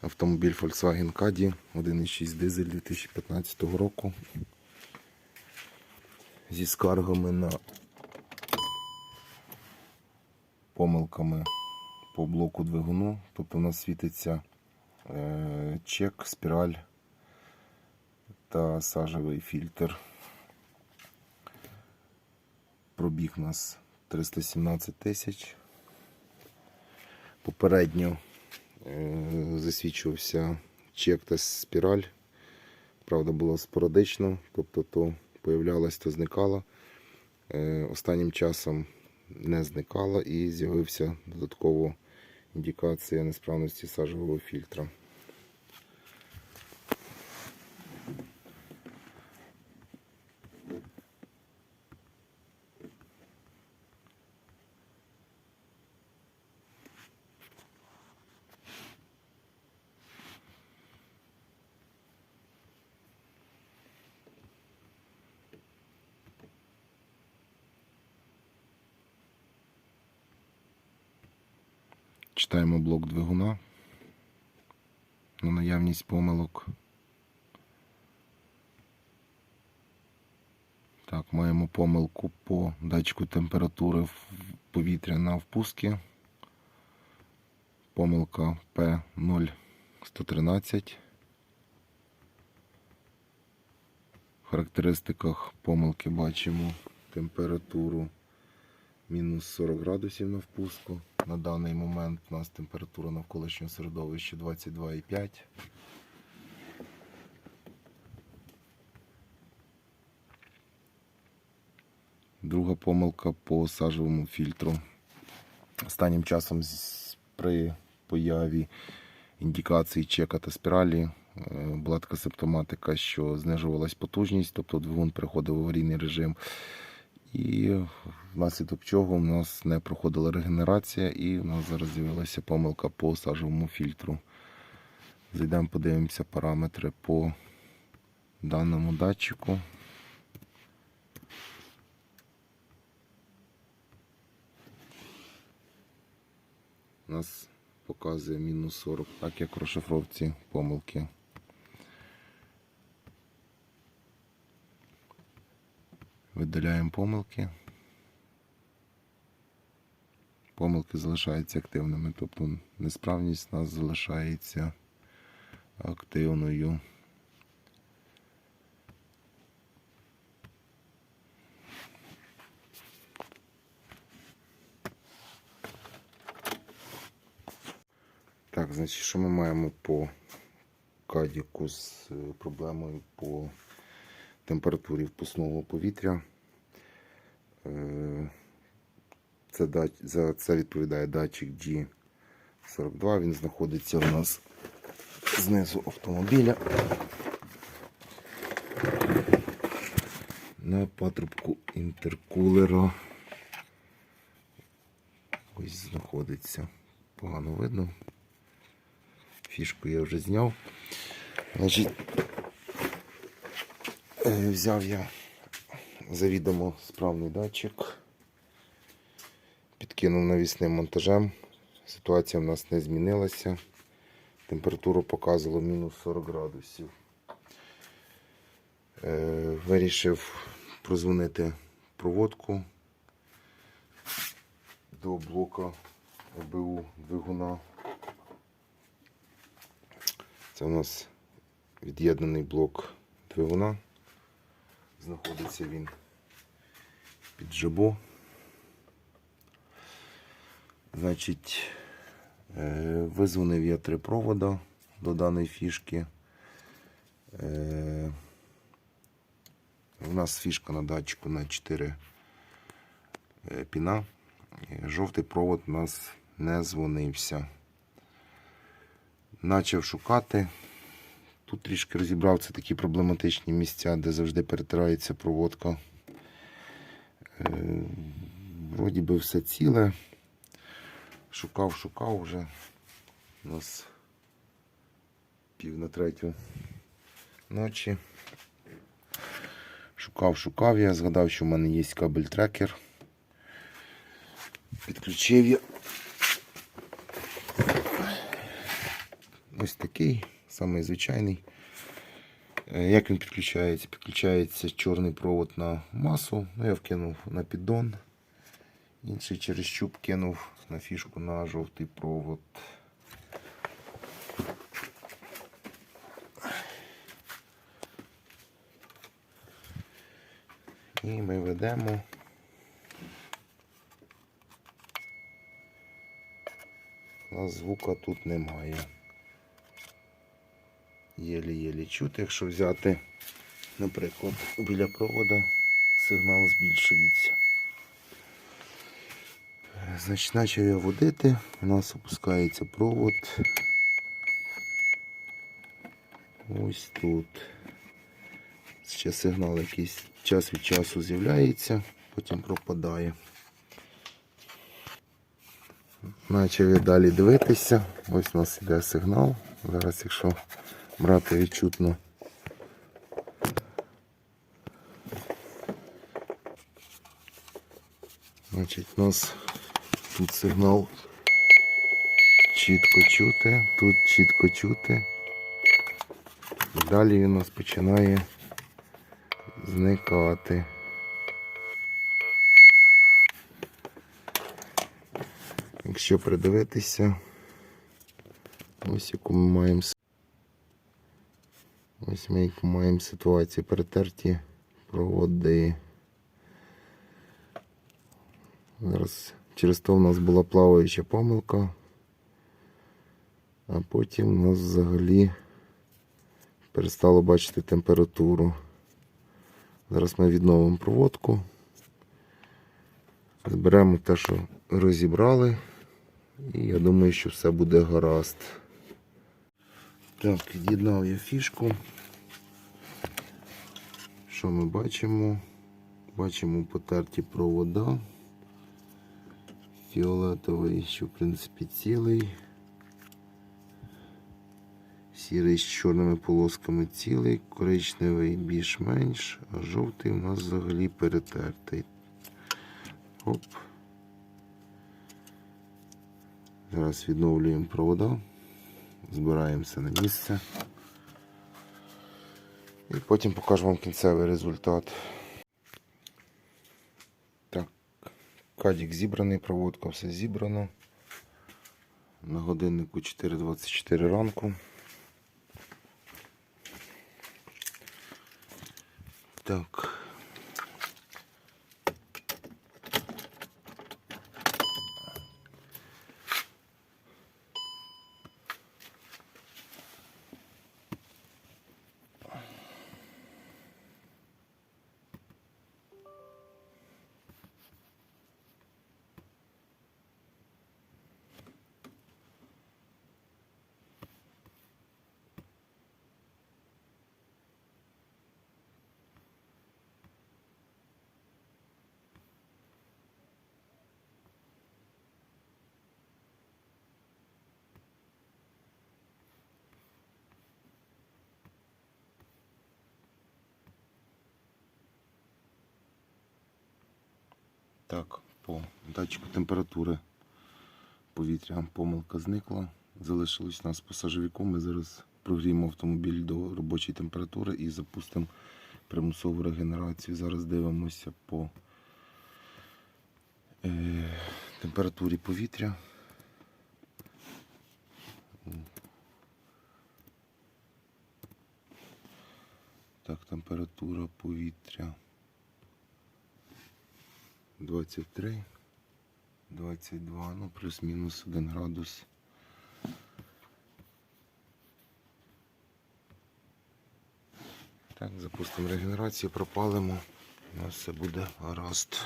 Автомобіль Volkswagen Caddy 1.6 дизель 2015 року. Зі скаргами на помилками по блоку двигуну. Тобто у нас світиться е, чек, спіраль та сажевий фільтр. Пробіг нас 317 тисяч. Попередньо е, засвідчувався чек та спіраль. Правда, було спорадично, тобто то появлялось, то зникало. Е, Останнім часом не зникало і з'явився додатково індикація несправності сажового фільтра. Читаємо блок двигуна на наявність помилок. Так, маємо помилку по датчику температури повітря на впуски. Помилка P0113. В характеристиках помилки бачимо температуру мінус 40 градусів на впуску. На даний момент у нас температура навколишнього середовища 22,5. Друга помилка по сажевому фільтру. Останнім часом при появі індикації чека та спіралі е, була така симптоматика, що знижувалась потужність, тобто двигун переходив в аварійний режим. І внаслідок чого у нас не проходила регенерація, і у нас зараз з'явилася помилка по сажовому фільтру. Зайдемо, подивимося параметри по даному датчику. У нас показує мінус 40, так як в розшифровці помилки. Видаляємо помилки. Помилки залишаються активними, тобто несправність у нас залишається активною. Так, значить, що ми маємо по кадіку з е, проблемою по температурі впускного повітря. Е, Це, за це відповідає датчик G42. Він знаходиться у нас знизу автомобіля. На патрубку інтеркулера. Ось знаходиться. Погано видно. Фішку я вже зняв. Значить, взяв я завідомо справний датчик, підкинув навісним монтажем. Ситуація в нас не змінилася. Температуру показувало мінус 40 градусів. Е, Вирішив прозвонити проводку до блока ОБУ двигуна. Це у нас від'єднаний блок двигуна. Знаходиться він під жабо. Значить, е, визвонив я три провода до даної фішки. Е, У нас фішка на датчику на 4 е, піна. Е, Жовтий провод у нас не дзвонився. Начав шукати. Тут трішки розібрав це такі проблематичні місця, де завжди перетирається проводка. Е, Вроді би все ціле. Шукав, шукав вже. У нас пів на третю ночі. Шукав, шукав я, згадав, що в мене є кабель трекер. Підключив я ось такий, самий звичайний. Е, Як він підключається? Підключається чорний провод на масу. Ну, я вкинув на піддон. Інший через щуп кинув на фішку на жовтий провод. І ми ведемо. А звука тут немає. Єлі-єлі чути, якщо взяти, наприклад, біля провода сигнал збільшується. Значить, почав я водити, у нас опускається провод. Ось тут. Ще сигнал якийсь час від часу з'являється, потім пропадає. Почав я далі дивитися. Ось у нас іде сигнал. Зараз, якщо брати відчутно. Значить, у нас тут сигнал чітко чути, тут чітко чути. Далі він у нас починає зникати. Якщо придивитися, ось яку ми маємо ось ми маємо ситуацію. Перетерті проводи. Зараз через то в нас була плаваюча помилка, а потім у нас взагалі перестало бачити температуру. Зараз ми відновимо проводку. Зберемо те, що розібрали. І я думаю, що все буде гаразд. Так, від'єднав я фішку. Що ми бачимо? Бачимо потерті провода. Фіолетовий, що в принципі цілий. Сірий з чорними полосками цілий, коричневий більш-менш, а жовтий у нас взагалі перетертий. Оп. Зараз відновлюємо провода, збираємося на місце. І потім покажу вам кінцевий результат. Так, кадік зібраний, проводка все зібрано. На годиннику 4.24 ранку. Так. Так, по датчику температури повітря помилка зникла. Залишилось нас пасажирку. Ми зараз прогріємо автомобіль до робочої температури і запустимо примусову регенерацію. Зараз дивимося по е, температурі повітря. Так, температура повітря. 23, 22, ну плюс-мінус 1 градус. Так, запустимо регенерацію, пропалимо. У нас все буде гаразд.